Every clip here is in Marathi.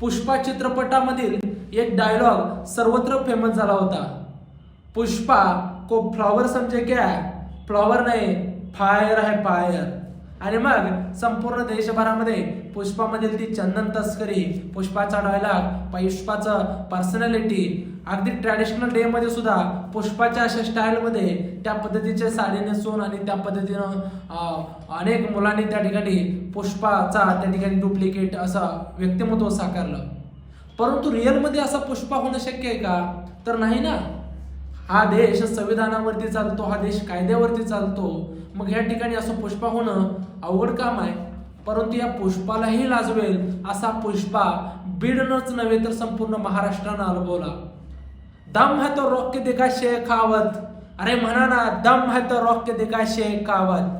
पुष्पा चित्रपटामधील एक डायलॉग सर्वत्र फेमस झाला होता. पुष्पा को फ्लॉवर समजे क्या फ्लॉवर नाही फायर आहे फायर आणि मग संपूर्ण देशभरामध्ये पुष्पामधील ती चंदन तस्करी पुष्पाचा डायलॉग पुष्पाचं पर्सनॅलिटी अगदी ट्रॅडिशनल डे मध्ये सुद्धा पुष्पाच्या अशा स्टाईलमध्ये त्या पद्धतीचे साडी नेसून आणि त्या पद्धतीनं अनेक मुलांनी त्या ठिकाणी पुष्पाचा त्या ठिकाणी डुप्लिकेट असं व्यक्तिमत्व साकारलं. परंतु रिअलमध्ये असा पुष्पा होणं शक्य आहे का? तर नाही ना. हा देश संविधानावरती चालतो हा देश कायद्यावरती चालतो. मग या ठिकाणी असं पुष्पा होणं अवघड काम आहे. परंतु या पुष्पालाही लाजवेल असा पुष्पा बीडनच नव्हे तर संपूर्ण महाराष्ट्रानं अनुभवला. दम है तो रोक के दिखा शेखावत अरे म्हणा ना दम है तो रोक के दिखा शेखावत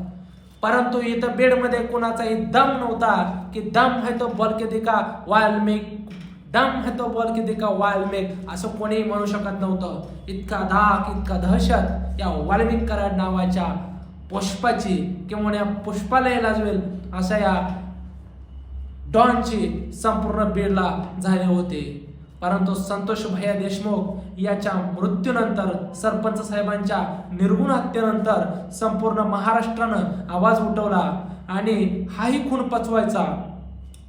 परंतु इथं बेडमध्ये कुणाचाही दम नव्हता की दम है तो बोल के दिखा वाल्मिक दम है तो बॉल की दिखा वाल्मिक असं कोणीही म्हणू शकत नव्हतं. इतका धाक इतका दहशत या वाल्मिक कराड नावाच्या पुष्पाची किंवा या पुष्पाला लाजवेल असा या डॉनची संपूर्ण बीडला झाले होते. परंतु संतोष भैया देशमुख याच्या मृत्यूनंतर सरपंच साहेबांच्या निर्गुण हत्येनंतर संपूर्ण महाराष्ट्रानं आवाज उठवला आणि हाही खून पचवायचा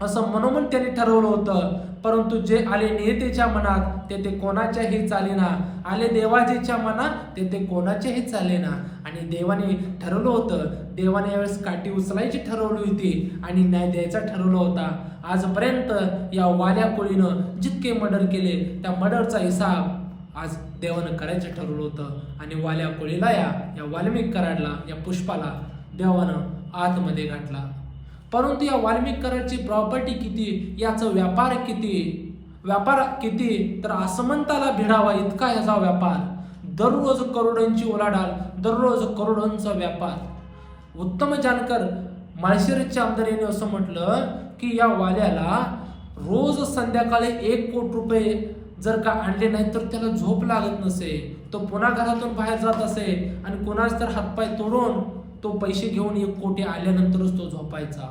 असं मनोमन त्यांनी ठरवलं होतं. परंतु जे आले नियतेच्या मनात तेथे कोणाच्याही चालेना. आले देवाजीच्या मनात तेथे कोणाचेही चालेना. आणि देवाने ठरवलं होतं देवाने यावेळेस काठी उचलायची ठरवली होती आणि न्याय द्यायचा ठरवला होता. आजपर्यंत या वाल्या कोळीनं जितके मर्डर केले त्या मर्डरचा हिसाब आज देवानं करायचं ठरवलं होतं. आणि वाल्या कोळीला या या वाल्मिक कराडला या पुष्पाला देवानं आतमध्ये घातला. परंतु या वाल्मिकरांची प्रॉपर्टी किती? याचा व्यापार किती? व्यापार किती? तर आसमंताला भिडावा इतका याचा व्यापार. दररोज करोडांची ओलाढाल दररोज करोडांचा व्यापार. उत्तम जानकर माळशिरसच्या आमदारीने असं म्हटलं की या वाल्याला रोज संध्याकाळी एक कोटी रुपये जर का आणले नाही तर त्याला झोप लागत नसे. तो पुन्हा घरातून बाहेर जात असे आणि कोणाच तर हातपाय तोडून तो पैसे घेऊन एक कोटी आल्यानंतरच तो झोपायचा.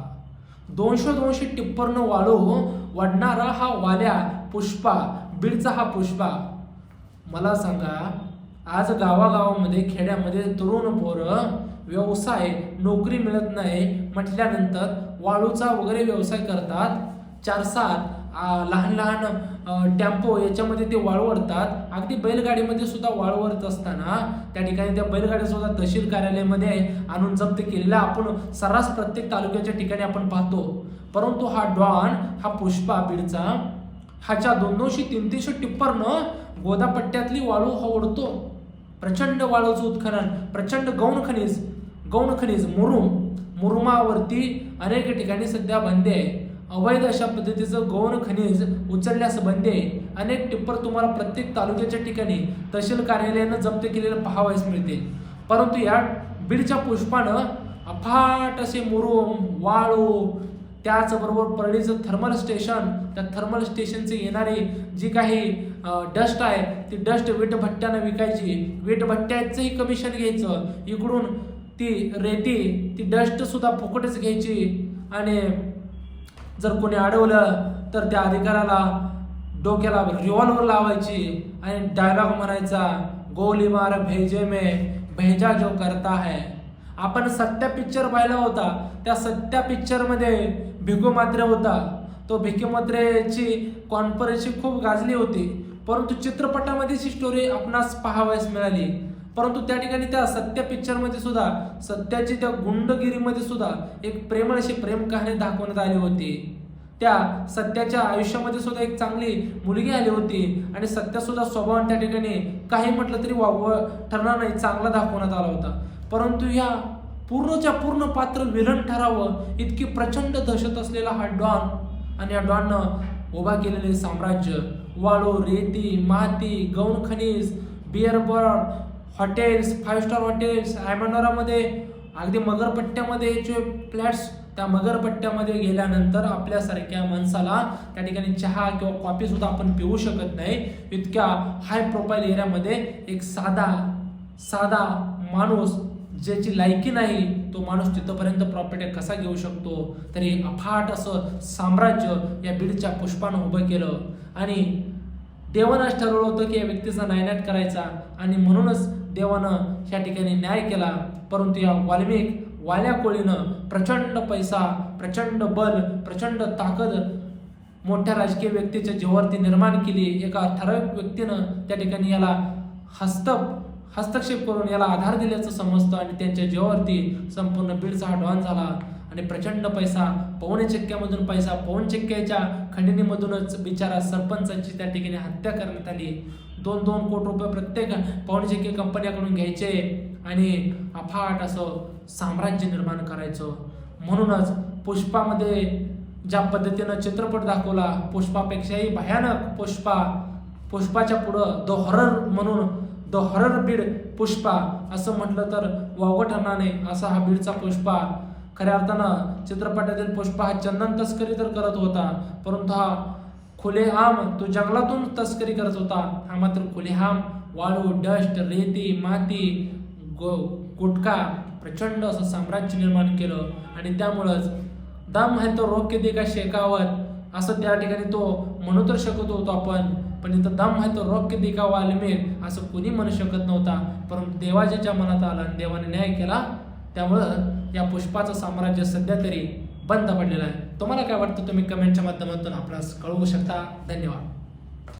दोनशे दोनशे टिप्परनं वाळू हो, वाढणारा हा वाल्या पुष्पा बीडचा हा पुष्पा. मला सांगा आज गावागावामध्ये खेड्यामध्ये तरुण पोरं व्यवसाय नोकरी मिळत नाही म्हटल्यानंतर वाळूचा वगैरे व्यवसाय करतात? चार सात लहान लहान टॅम्पो टेम्पो याच्यामध्ये ते वाळू ओढतात अगदी बैलगाडीमध्ये सुद्धा वाळवडत असताना त्या ठिकाणी त्या बैलगाड्या सुद्धा तहसील कार्यालयामध्ये आणून जप्त केलेल्या आपण सर्रास प्रत्येक तालुक्याच्या ठिकाणी आपण पाहतो. परंतु हा डॉन हा पुष्पा बीडचा ह्याच्या दोन दोनशे तीन तीनशे टिप्परनं गोदापट्ट्यातली वाळू हा ओढतो. प्रचंड वाळूचं उत्खनन प्रचंड गौण खनिज गौण खनिज मुरुम मुरुमावरती अनेक ठिकाणी सध्या बंदी आहे. अवैध अशा पद्धतीचं गौण खनिज उचलण्यास बंदी आहे. अनेक टिप्पर तुम्हाला प्रत्येक तालुक्याच्या ठिकाणी तहसील कार्यालयानं जप्त केलेलं पाहावयास मिळते. परंतु या बीडच्या पुष्पानं अफाट असे मुरुम वाळू त्याचबरोबर परळीचं थर्मल स्टेशन त्या थर्मल स्टेशनचे येणारी जी काही डस्ट आहे ती डस्ट वीटभट्ट्यानं विकायची. वीटभट्ट्याचंही कमिशन घ्यायचं. इकडून ती रेती ती डस्टसुद्धा फुकटच घ्यायची. आणि जर कोणी अडवलं तर त्या अधिकाऱ्याला डोक्याला रिव्हॉल्वर लावायची आणि डायलॉग म्हणायचा गोली मार भेजे में भेजा जो करता है. आपण सत्या पिक्चर पाहिला होता. त्या सत्या पिक्चरमध्ये भिकू मात्रे होता. तो भिकू मात्रेची कॉन्फरन्सची खूप गाजली होती. परंतु चित्रपटामध्येची स्टोरी आपणास पाहावयास मिळाली. परंतु त्या ठिकाणी त्या सत्य पिक्चरमध्ये सुद्धा सत्याची त्या गुंडगिरीमध्ये सुद्धा एक प्रेमळ अशी प्रेम कहाणी दाखवण्यात आली होती. त्या सत्याच्या आयुष्यामध्ये सुद्धा एक चांगली मुलगी आली होती आणि सत्या सुद्धा स्वभाव त्या ठिकाणी काही म्हटलं तरी वाव ठरणार नाही चांगला दाखवण्यात आला होता. परंतु या पूर्णच्या पूर्ण पात्र विलन ठरावं इतकी प्रचंड दहशत असलेला हा डॉन आणि या डॉननं उभा केलेले साम्राज्य वाळू रेती माती गौण खनिज beer bar hotels five star hotels आयमंडोरामध्ये अगदी मगरपट्ट्यामध्ये जे फ्लॅट्स त्या मगरपट्ट्यामध्ये गेल्यानंतर आपल्यासारख्या माणसाला त्या ठिकाणी चहा किंवा कॉफीसुद्धा आपण पिऊ शकत नाही. इतक्या हाय प्रोफाईल एरियामध्ये एक साधा साधा माणूस ज्याची लायकी नाही तो माणूस तिथंपर्यंत प्रॉपर्टी कसा घेऊ शकतो? तरी अफाट असं साम्राज्य या बीडच्या पुष्पानं उभं केलं. आणि देवानच ठरवलं होतं की या व्यक्तीचा नायनाट करायचा. आणि म्हणूनच देवानं या ठिकाणी न्याय केला परंतु या वाल्मिक वाल्या कोळीनं प्रचंड पैसा प्रचंड बल प्रचंड ताकद मोठ्या राजकीय व्यक्तीच्या जीवावरती निर्माण केली. एका ठराविक व्यक्तीनं त्या ठिकाणी याला हस्त हस्तक्षेप करून याला आधार दिल्याचं समजतं आणि त्यांच्या जीवावरती संपूर्ण बीडचा हा डॉन झाला. आणि प्रचंड पैसा पवन चक्क्यामधून पैसा पवन चक्क्याच्या खंडणीमधूनच बिचारा सरपंचाची त्या ठिकाणी हत्या करण्यात आली. दोन दोन कोटी रुपये प्रत्येक पवन चक्के कंपन्याकडून घ्यायचे आणि अफाट असं साम्राज्य निर्माण करायचं. म्हणूनच पुष्पामध्ये ज्या पद्धतीनं चित्रपट दाखवला पुष्पापेक्षाही भयानक पुष्पा पुष्पाच्या पुढं द हॉरर म्हणून द हॉरर बीड पुष्पा असं म्हटलं तर वावगं ठरणार नाही. असा हा बीडचा पुष्पा खऱ्या अर्थानं चित्रपटातील पुष्पा हा चंदन तस्करी तर करत होता परंतु हा खुलेआम तो जंगलातून तस्करी करत होता. हा मात्र खुलेआम वाळू डस्ट रेती माती गो गुटखा प्रचंड असं साम्राज्य निर्माण केलं आणि त्यामुळंच दम आहे तो रोग के का शेकावत असं त्या ठिकाणी तो म्हणू तर शकत होतो आपण. पण इथं दम आहे तो रोग के का वाल्मिक असं कुणी म्हणू शकत नव्हता. परंतु देवाच्या मनात आला आणि देवाने न्याय केला. त्यामुळं या पुष्पाचं साम्राज्य सध्या तरी बंद पडलेलं आहे. तुम्हाला काय वाटतं? तुम्ही कमेंटच्या माध्यमातून आपणास कळवू शकता. धन्यवाद.